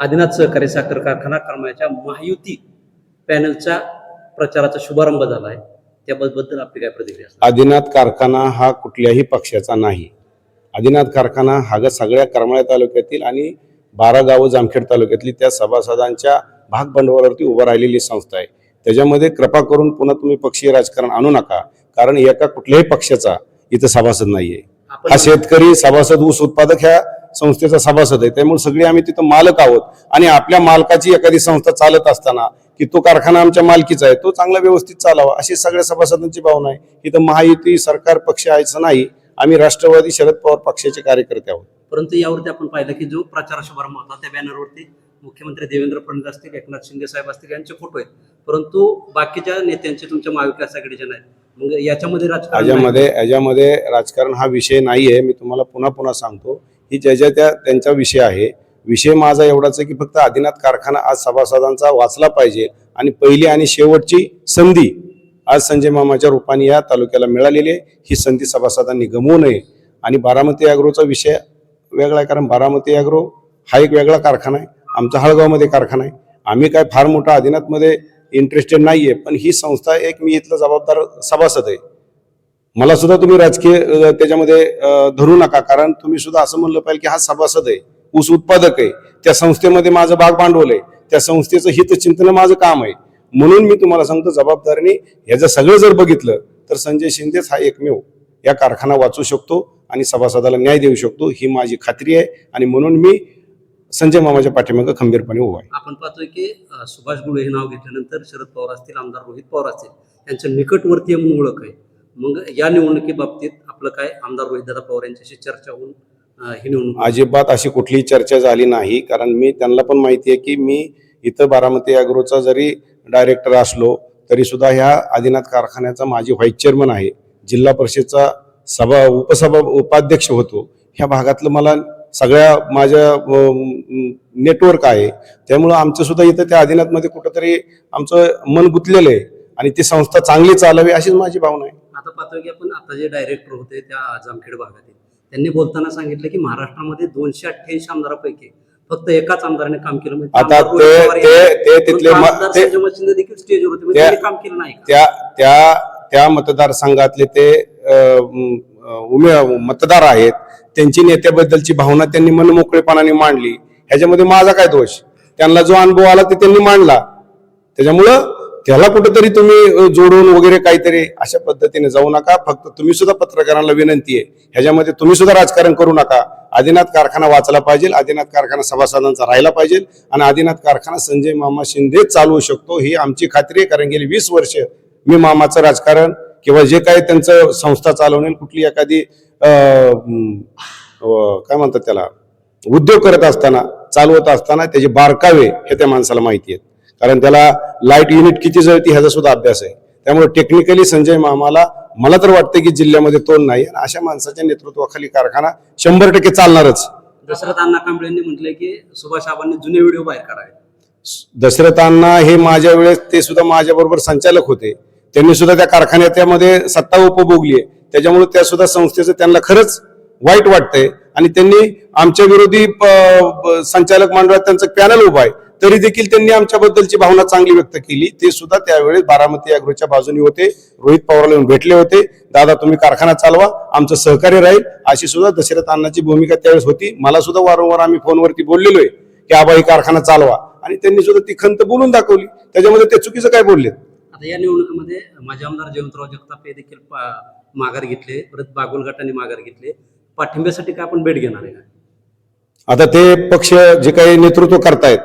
आदिनाथ सहकारी साखर कारखाना क्रमांकाच्या महायुती पॅनलच्या प्रचाराचा शुभारंभ झाला आहे त्याबद्दल आपली काय प्रतिक्रिया? आदिनाथ कारखाना हा कुठल्याही पक्षाचा नाही. आदिनाथ कारखाना हा ग सगळ्या करमाळ्या तालुक्यातील आणि बारा गावं जामखेड तालुक्यातली त्या सभासदांच्या भाग भांडवलावरती उभं राहिलेली संस्था आहे. त्याच्यामध्ये कृपा करून पुन्हा तुम्ही पक्षीय राजकारण आणू नका. कारण एका कुठल्याही पक्षाचा इथं सभासद नाहीये. हा शेतकरी सभासद ऊस उत्पादक ह्या संस्थेचा सभासद आहे. त्यामुळे सगळे आम्ही तिथं मालक आहोत. आणि आपल्या मालकाची एखादी संस्था चालत असताना की तो कारखाना आमच्या मालकीचा आहे तो चांगला व्यवस्थित चालावा अशी सगळ्या सभासदांची भावना आहे. इथं महायुती सरकार पक्ष यायचं नाही आम्ही राष्ट्रवादी शरद पवार पक्षाचे कार्यकर्ते आहोत. परंतु यावरती आपण पाहिलं की जो प्रचार शुभारंभ होता त्या बॅनरवरती मुख्यमंत्री देवेंद्र फडणवीस असतील एकनाथ शिंदे साहेब असतील यांचे फोटो आहेत. परंतु बाकीच्या नेत्यांचे तुमच्या महाविकास आघाडीचे नाहीत मग याच्यामध्ये राजकारण नाही. याच्यामध्ये याच्यामध्ये राजकारण हा विषय नाहीये. मी तुम्हाला पुन्हा पुन्हा सांगतो. ही ज्याच्या त्या त्यांचा विषय आहे. विषय माझा एवढाच आहे की फक्त आदिनाथ कारखाना आज सभासदांचा वाचला पाहिजे आणि पहिली आणि शेवटची संधी आज संजय मामाच्या रूपाने या तालुक्याला मिळालेली आहे. ही संधी सभासदांनी गमवू नये. आणि बारामती ॲग्रोचा विषय वेगळा आहे कारण बारामती ॲग्रो हा एक वेगळा कारखाना आहे. आमचा हळगावमध्ये कारखाना आहे. आम्ही काय फार मोठा आदिनाथमध्ये इंटरेस्टेड नाही आहे पण ही संस्था एक मी इथलं जबाबदार सभासद आहे. मला सुद्धा तुम्ही राजकीय त्याच्यामध्ये धरू नका. कारण तुम्ही सुद्धा असं म्हणलं पाहिजे की हा सभासद आहे ऊस उत्पादक आहे त्या संस्थेमध्ये माझं भाग भांडवल आहे त्या संस्थेचं हितचिंतन माझं काम आहे. म्हणून मी तुम्हाला सांगतो जबाबदारीने ह्याचं सगळं जर बघितलं तर संजय शिंदेच हा एकमेव या कारखाना वाचू शकतो आणि सभासदाला न्याय देऊ शकतो ही माझी खात्री आहे. आणि म्हणून मी संजय मामाच्या पाठीमागं खंबीरपणे उभा आहे. आपण पाहतोय की सुभाष गुळे हे नाव घेतल्यानंतर शरद पवार असतील आमदार रोहित पवार असतील यांच्या निकटवर्तीय म्हणून ओळख आहे. मग या निवडणुकीबाबतीत आपलं काय आमदार रोहितदादा पवार यांच्याशी चर्चा होऊन ही निवडणूक अजिबात अशी कुठलीही चर्चा झाली नाही कारण मी त्यांना पण माहिती आहे की मी इथं बारामती अॅग्रोचा जरी डायरेक्टर असलो तरी सुद्धा ह्या आदिनाथ कारखान्याचा माझी व्हाईस चेअरमन आहे जिल्हा परिषदचा सभा उपसभा उपाध्यक्ष होतो. ह्या भागातलं मला सगळ्या माझ्या नेटवर्क आहे त्यामुळं आमचं सुद्धा इथं त्या आदिनाथमध्ये कुठंतरी आमचं मन गुंतलेलं आहे. आणि ती संस्था चांगली चालावी अशीच माझी भावना आहे. आता की आपण आता जे डायरेक्टर होते त्या जामखेड भागातील त्यांनी बोलताना सांगितलं की महाराष्ट्रामध्ये दोनशे अठ्ठ्याऐंशी आमदारापैकी फक्त एकाच आमदाराने काम केलं म्हणजे आता ते- तिथले देखील स्टेजवर होते म्हणजे काम केलं नाही? त्या त्या त्या मतदारसंघातले ते उमे मतदार आहेत. त्यांची नेत्याबद्दलची भावना त्यांनी मनमोकळेपणाने मांडली. ह्याच्यामध्ये माझा काय दोष? त्यांना जो अनुभव आला ते त्यांनी मांडला. त्याच्यामुळं त्याला कुठेतरी तुम्ही जोडून वगैरे काहीतरी अशा पद्धतीने जाऊ नका. फक्त तुम्ही सुद्धा पत्रकारांना विनंती आहे. ह्याच्यामध्ये तुम्ही सुद्धा राजकारण करू नका. आदिनाथ कारखाना वाचला पाहिजे. आदिनाथ कारखाना सभासदांचा राहिला पाहिजे. आणि आदिनाथ कारखाना संजय मामा शिंदे चालवू शकतो. ही आमची खात्री आहे. कारण गेली वीस वर्ष मी मामाचं राजकारण किंवा जे काही त्यांचं संस्था चालवणे कुठली एखादी काय म्हणतात त्याला उद्योग करत असताना चालवत असताना त्याचे बारकावे हे त्या माणसाला माहिती आहेत. कारण त्याला लाइट युनिट किती जळती ह्याचा सुद्धा अभ्यास आहे. त्यामुळे टेक्निकली संजय मामाला मला तर वाटतं की जिल्ह्यामध्ये तोड नाही आणि अशा माणसाच्या नेतृत्वाखाली कारखाना शंभर टक्के चालणारच. दशरथ अण्णा कांबळेंनी म्हटलंय की सुभाष आबांनी जुने व्हिडिओ बाहेर काढावे. दशरथांना हे माझ्या वेळेस ते सुद्धा माझ्या बरोबर संचालक होते. त्यांनी सुद्धा त्या कारखान्यामध्ये सत्ता उपभोगली आहे. त्याच्यामुळे त्या सुद्धा संस्थेचं त्यांना खरंच वाईट वाटतंय. आणि त्यांनी आमच्या विरोधी संचालक मंडळात त्यांचं पॅनल उभं आहे. तरी देखील त्यांनी आमच्याबद्दलची भावना चांगली व्यक्त केली. ते सुद्धा त्यावेळेस बारामती अॅग्रोच्या बाजूने होते. रोहित पवारला येऊन भेटले होते. दादा तुम्ही कारखाना चालवा आमचं सहकार्य राहील. अशी सुद्धा दशरथ अण्णाची भूमिका त्यावेळेस होती. मला सुद्धा वारंवार आम्ही फोनवरती बोललेलो आहे की आबा ही कारखाना चालवा. आणि त्यांनी सुद्धा ती खंत बोलून दाखवली. त्याच्यामध्ये ते चुकीचं काय बोललेत? आता या निवडणुकीमध्ये माजी आमदार जयवंतराव जगताप हे देखील माघार घेतले. परत बागुल गटाने माघार घेतले. पाठिंब्यासाठी काय आपण भेट घेणार आहे आता ते पक्ष जे काही नेतृत्व करतायत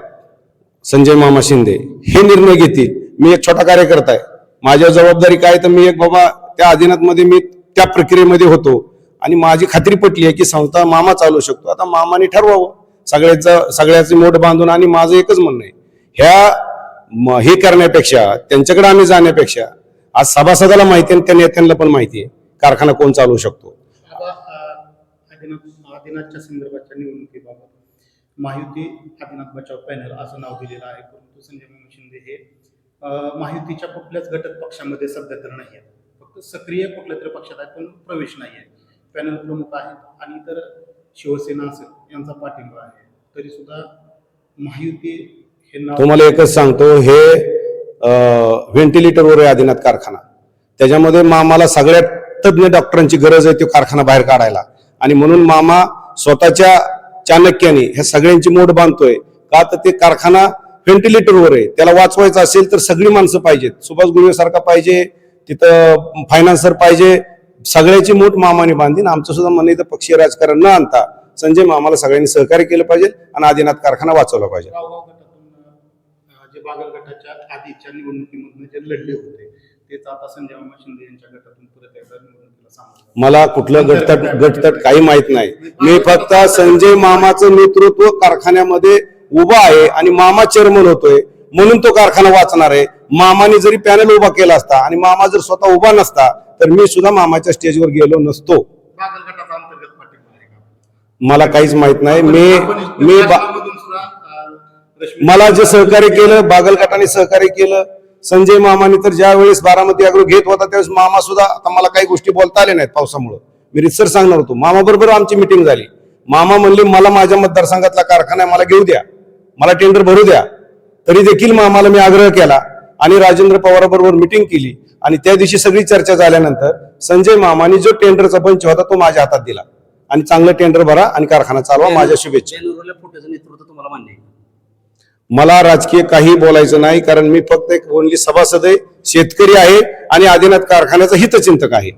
संजय मामा शिंदे हे निर्णय घेतील. मी एक छोटा कार्यकर्ता आहे. माझ्या जबाबदारी काय तर मी एक बाबा त्या अधीनातमध्ये मी त्या प्रक्रियेमध्ये होतो. आणि माझी खात्री पटली आहे की संस्था मामा चालू शकतो. आता मामाने ठरवावं. सगळ्याचं सगळ्याचे मोठ बांधून आणि माझं एकच म्हणणं आहे. ह्या हे करण्यापेक्षा त्यांच्याकडे आम्ही जाण्यापेक्षा आज सभासदाला माहिती आहे आणि त्या नेत्यांना पण माहिती आहे कारखाना कोण चालवू शकतो. संदर्भाच्या निवडणुकीबाबत महायुती आदिनाथ बचाव पॅनल असं नाव दिलेलं आहे. परंतु संजय मामा शिंदे हे अ, महायुतीच्या कुठल्याच घटक पक्षामध्ये सध्या तर नाही आहेत. फक्त सक्रिय कुठल्या तरी पक्षात आहेत पण प्रवेश नाही आहे. पॅनल प्रमुख आहेत आणि इतर शिवसेना असेल यांचा पाठिंबा आहे. तरी सुद्धा महायुती हे नाव तुम्हाला एकच सांगतो हे व्हेंटिलेटरवर आहे आदिनाथ कारखाना. त्याच्यामध्ये मामाला सगळ्यात तज्ज्ञ डॉक्टरांची गरज आहे तो कारखाना बाहेर काढायला. आणि म्हणून मामा स्वतःच्या चाणक्याने ह्या सगळ्यांची मोड बांधतोय. का तर ते कारखाना व्हेंटिलेटरवर आहे. त्याला वाचवायचं असेल तर सगळी माणसं पाहिजेत. सुभाष गुरुवे सारखा पाहिजे तिथं फायनान्सर पाहिजे सगळ्याची मोठ मामाने बांधीन. आमचं सुद्धा म्हणणं इथं पक्षीय राजकारण न आणता संजय मामाला सगळ्यांनी सहकार्य केलं पाहिजे आणि आदिनाथ कारखाना वाचवला पाहिजे. बागल गटाच्या आधीच्या निवडणुकीमधून जे लढले होते तेच आता संजय मामा शिंदे यांच्या गटातून परत एकदा निवडणुकीला सामोरं मला कुठलं गटतट गटतट काही माहीत नाही. मी फक्त संजय मामाचं नेतृत्व कारखान्यामध्ये उभं आहे आणि मामा चेअरमन होतोय. म्हणून तो कारखाना वाचणार आहे. मामाने जरी पॅनल उभा केला असता आणि मामा जर स्वतः उभा नसता तर मी सुद्धा मामाच्या स्टेजवर गेलो नसतो. बागल गटाचा अंतर्गत पाठिंबा आहे का? मला काहीच माहीत नाही. मी मी बा- राजकारणामधून सुद्धा, अं, रश्मी- मला जे सहकार्य केलं बागलगटाने सहकार्य केलं संजय मामाने तर ज्या वेळेस बारामती अग्रो घेत होता त्यावेळेस मामा सुद्धा आता मला काही गोष्टी बोलता आल्या नाहीत पावसामुळे. मी रितसर सांगणार होतो. मामा बरोबर आमची मिटिंग झाली. मामा म्हणले मला माझ्या मतदारसंघातला कारखाना आहे, मला घेऊ द्या. मला टेंडर भरू द्या. तरी देखील मामाला मी आग्रह केला आणि राजेंद्र पवाराबरोबर मिटिंग केली. आणि त्या दिवशी सगळी चर्चा झाल्यानंतर संजय मामाने जो टेंडरचा बंच होता तो माझ्या हातात दिला. आणि चांगलं टेंडर भरा आणि कारखाना चालवा माझ्या शुभेच्छा. नेतृत्व तुम्हाला मान्य मला राजकीय काही बोलायचं नाही कारण मी फक्त एक ओनली सभासद आहे शेतकरी आहे आणि आदिनाथ कारखान्याचा हितचिंतक आहे.